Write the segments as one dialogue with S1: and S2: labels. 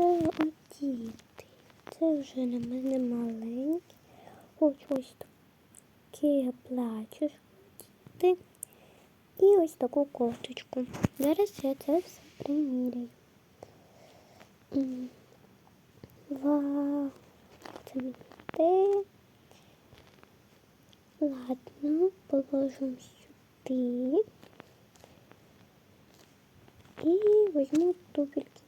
S1: це одіти. Це вже на мене маленькі. Ось ось такі плачеш діти. І ось таку кофточку. Зараз я це все приміряю. Вау, це те. Ладно, положимо сюди. І візьму туфельки.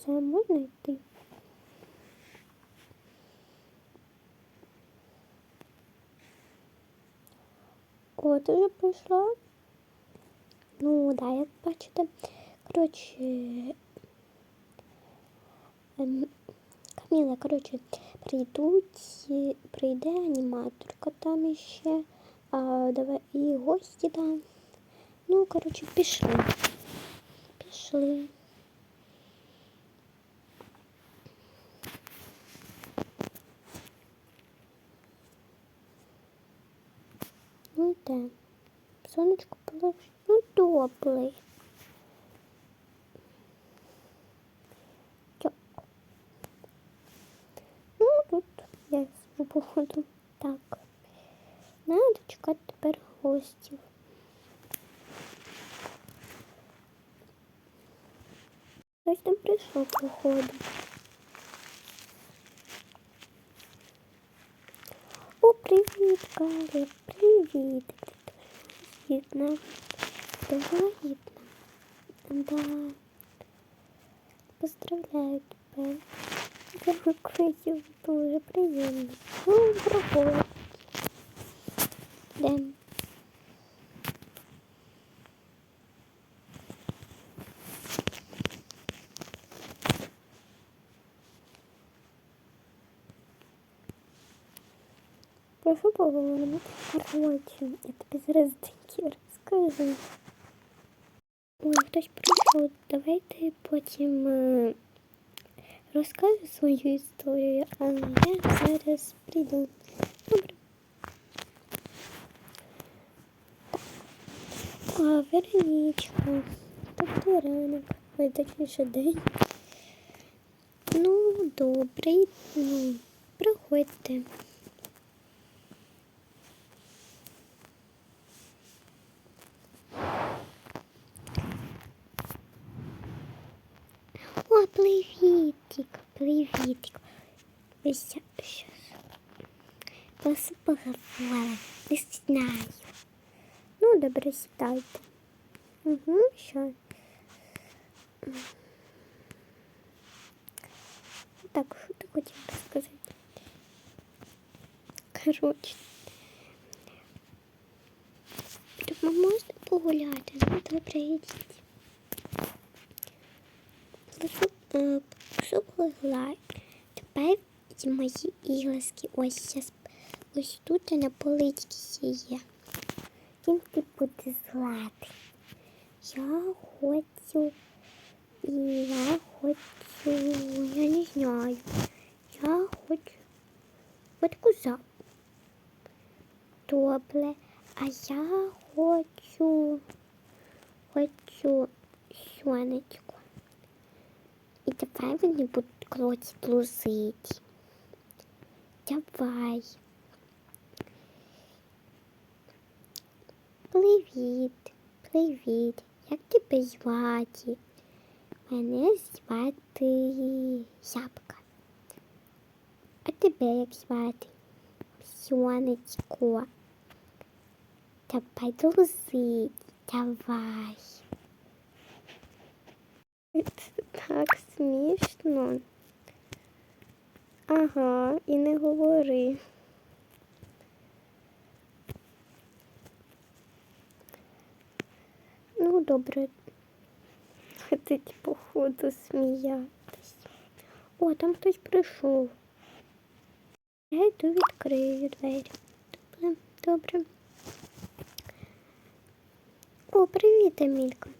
S1: Все, можна йти. О, ти вже прийшла? Ну, да, як бачите. Коротше, ем, Каміла, коротше, прийдуть, прийде аніматорка там іще, а, давай і гості там. Ну, коротше, пішли. Пішли. Ну. Сонечко положи. Ну, добрий. Ну, тут я сижу, походу. Так. Надо чекати тепер гостів. Хтось там прийшов, походу. О, привіт, Галя, привіт. Гідна. Давай гідна. Да. Поздравляю тебе. Дякую, дуже приємно. Ну, проходить. Йдем. Прошу поговорити. Короче, тобі зараз такі розкажу. Ой, хтось прийшов. Давайте потім е, розкажу свою історію, а я зараз прийду. Добре. А, Вероничка. Тобто ранок. Ой, точніше день. Ну, добрий. Ну, проходьте. О, привітик, привітик. Ось щас. Вас поговорила. Не знаю. Ну, добре, сідайте. Угу, що. Так, що ти хотів сказати? Коротше. Так ми можна погуляти? Ну, добре, йдіть. Прошу погуляй. Тепер мої іграшки. Ось зараз. Ось тут на поличці є. Ким ти буде злати? Я хочу. Я хочу. Я не знаю. Я хочу. От куза. Добре. А я хочу. Хочу сонечко. І давай вони будуть клоці блузити. Давай. Привіт, привіт. Як тебе звати? Мене звати Ябка. А тебе як звати? Сонечко. Давай друзить, давай. Так смішно. Ага, і не говори. Ну, добре. Хотить, походу, сміятись. О, там хтось прийшов. Я йду відкрию двері. Добре, добре. О, привіт, Емілька.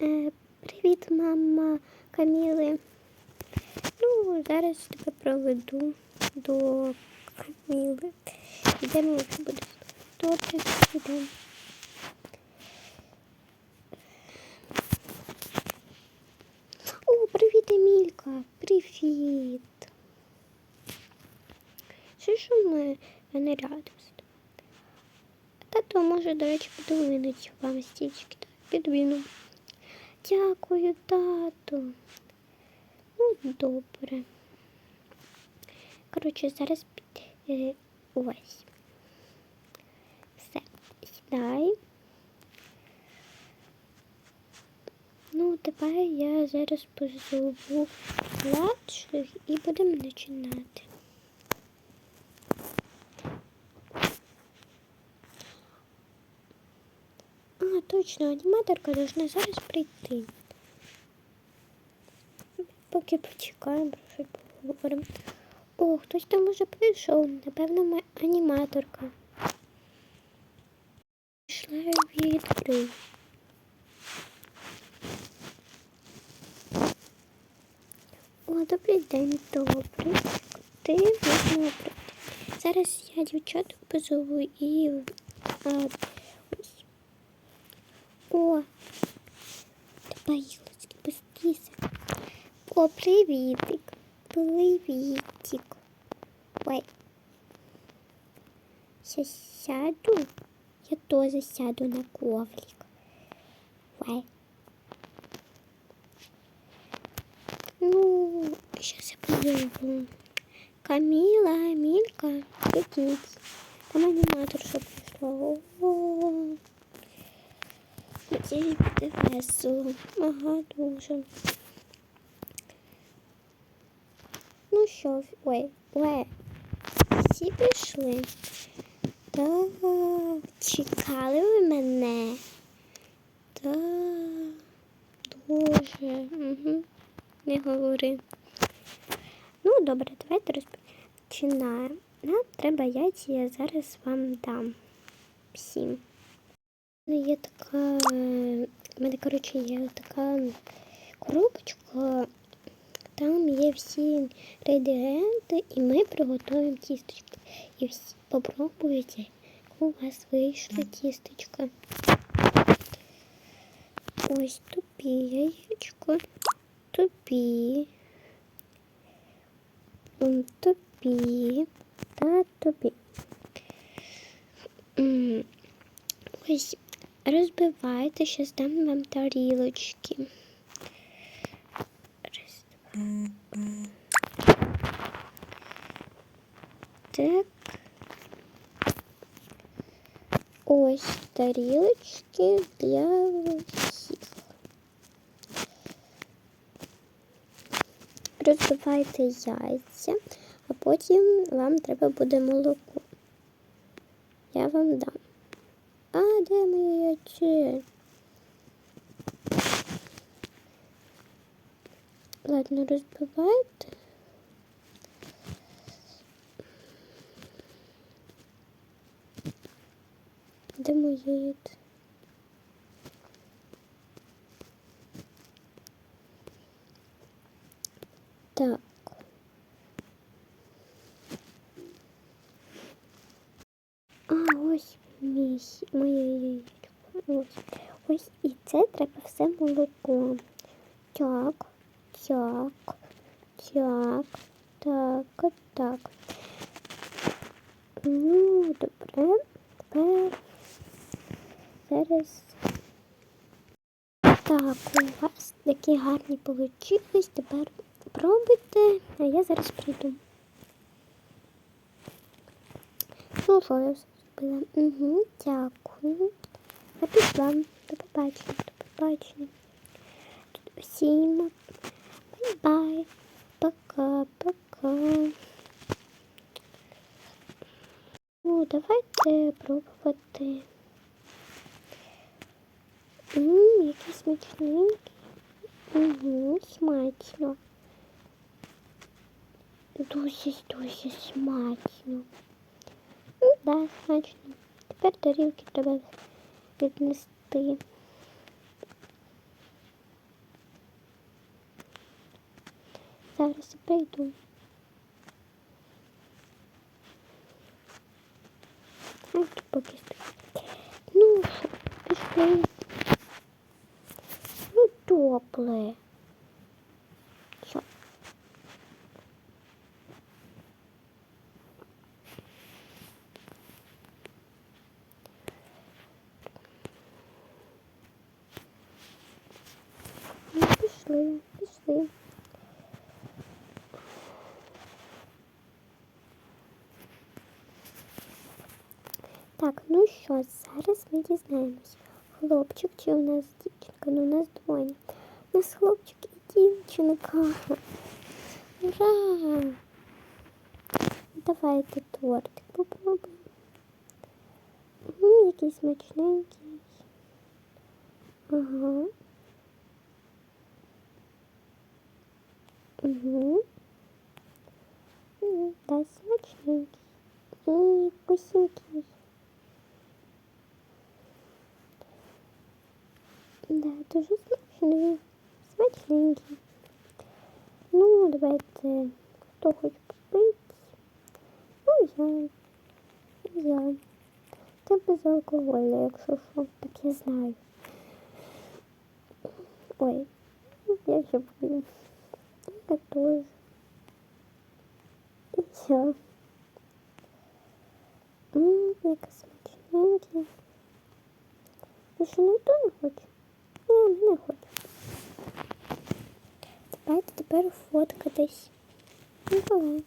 S1: Е, Привіт, мама Каміли. Ну, зараз тебе проведу до Каміли. Йдемо, якщо буде добре, йдемо. О, привіт, Емілька! Привіт! Чи ж ми не рядом з тобою? Тато може, до речі, подивитися вам стічки Підвіну. Дякую, тату. Ну, добре. Коротше, зараз е, ось. Все, сідай. Ну, тепер я зараз позову младших і будемо починати. А, аніматорка должна зараз прийти. Поки почекаємо, щось поговоримо. О, хтось там уже прийшов, напевно, ма- аніматорка. Пішла і відкрив. О, добрий день, добрий. Ти можна прийти. Зараз я дівчаток позову і а. О, Ілочки, быстріше. О, привітик. Привітик. Ой. Сейчас сяду. Я тоже сяду на коврик. Ой. Ну, сейчас я позову. Камила, Амилька, идите. Там аниматорша пришла. О-о-о. Надеюсь, буде весело. Ага, дуже. Ну що, ой, ой, всі пішли. Так, чекали ви мене. Так, дуже. Угу. Не говори. Ну, добре, давайте розпочинаємо. Нам треба яйця, я зараз вам дам всім. У мене є така, е, в мене, коротше, є така коробочка, там є всі інгредієнти, і ми приготуємо тісточки. І всі попробуйте, у вас вийшло тістечко. Ось тупі яєчко, тупі, тупі та тупі. Ось розбивайте, ще дам вам тарілочки. Раз, два. Так. Ось тарілочки для всіх. Розбивайте яйця, а потім вам треба буде молоко. Я вам дам. А, де моя яйце? Ладно, розбивайте. Де моє яйце? Так. А, ось мій, моє. Ось. Ось і це треба все молоко. Так, так, так, так, так. Ну, добре. Тепер зараз. Так, у вас такі гарні получились. Тепер пробуйте, а я зараз прийду. Ну, все зробила? Угу, дякую. Я пішла. До побачення, до побачення. Всім бай. Пока-пока. Ну, давайте пробувати. Ммм, який смачненький. Угу, смачно. Дуже, дуже смачно. Ну, да, смачно. Тепер тарілки треба віднести. Зараз прийду. Ось поки. Ну, пішли. Ну, тепле. Що? Ось зараз ми дізнаємось, хлопчик чи у нас дівчинка, ну у нас двоє. У нас хлопчик і дівчинка. Ура! Давайте тортик попробуємо. М, який смачненький. Ага. Угу. Да, смачненький. І вкусненький. Да, дуже смачний. Смачненький. Ну, давайте, хто хоче попити. Ну, я. Я. Це безалкогольне, якщо що, так я знаю. Ой, я ще буду. Я теж. І все. Ммм, яка смачненький. Більше ніхто не хоче? Не хочу. Давайте тепер фоткатись. Ну, давай.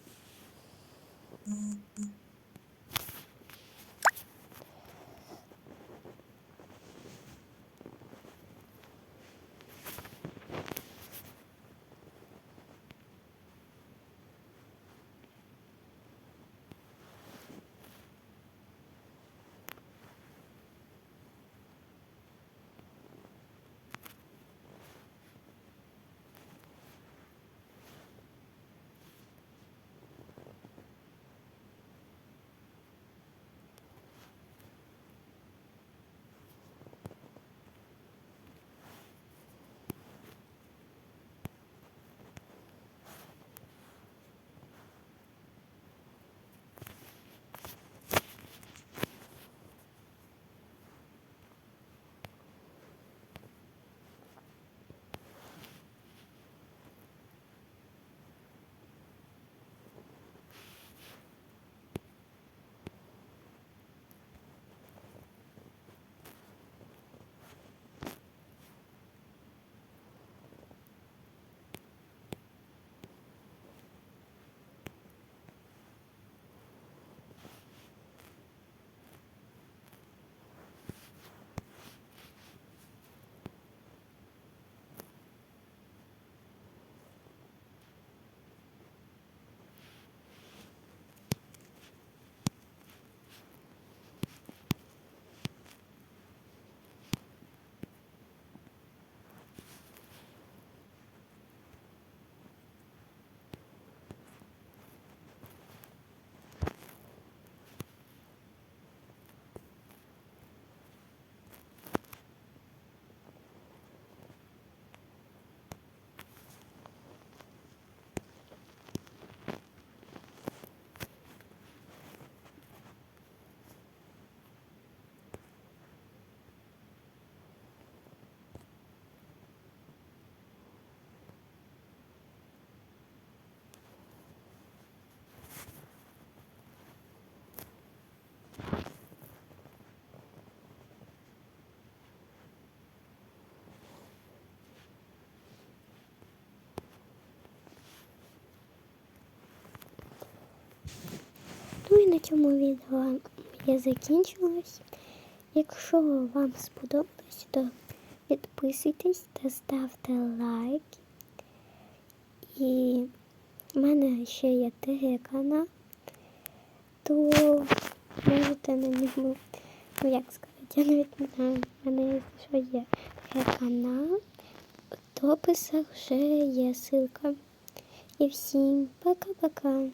S1: Цьому відео я закінчилась. Якщо вам сподобалось, то підписуйтесь та ставте лайк. І в мене ще є телеграм, то можете на ньому, ну як сказати, я навіть не знаю, в мене що є канал. В описах вже є ссылка. І всім пока-пока.